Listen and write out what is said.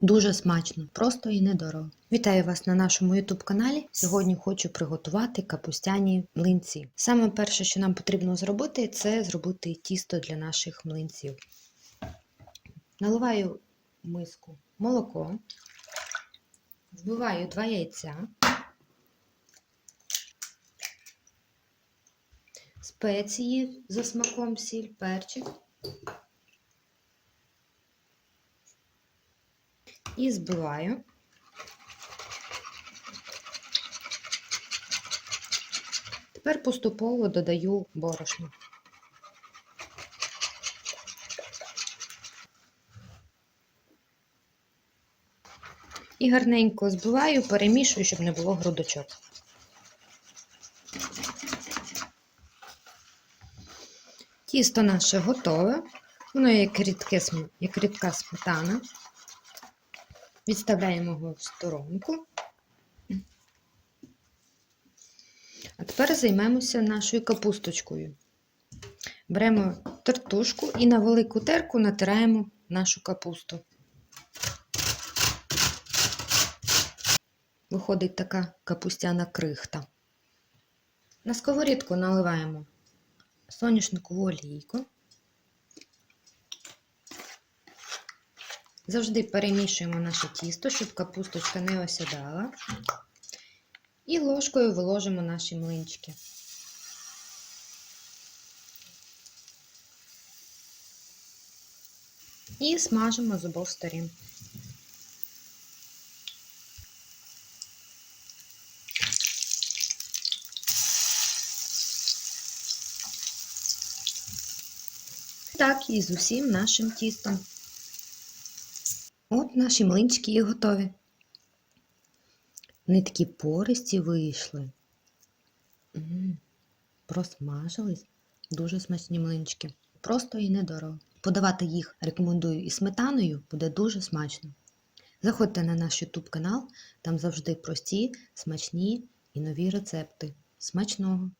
Дуже смачно, просто і недорого. Вітаю вас на нашому YouTube каналі. Сьогодні хочу приготувати капустяні млинці. Саме перше, що нам потрібно зробити, це зробити тісто для наших млинців. Наливаю в миску молоко, вбиваю 2 яйця, спеції за смаком сіль, перчик. І збиваю. Тепер поступово додаю борошно. І гарненько збиваю, перемішую, щоб не було грудочок. Тісто наше готове, воно як, рідке, як рідка сметана. Відставляємо його в сторонку. А тепер займемося нашою капусточкою. Беремо тертушку і на велику терку натираємо нашу капусту. Виходить така капустяна крихта. На сковорідку наливаємо соняшникову олійку. Завжди перемішуємо наше тісто, щоб капусточка не осідала. І ложкою виложимо наші млинчики. І смажимо з обох сторін. Так і з усім нашим тістом. От наші млинчики і готові. Вони такі пористі вийшли. М -м, просмажились. Дуже смачні млинчики. Просто і недорого. Подавати їх рекомендую і сметаною, буде дуже смачно. Заходьте на наш YouTube канал, там завжди прості, смачні і нові рецепти. Смачного!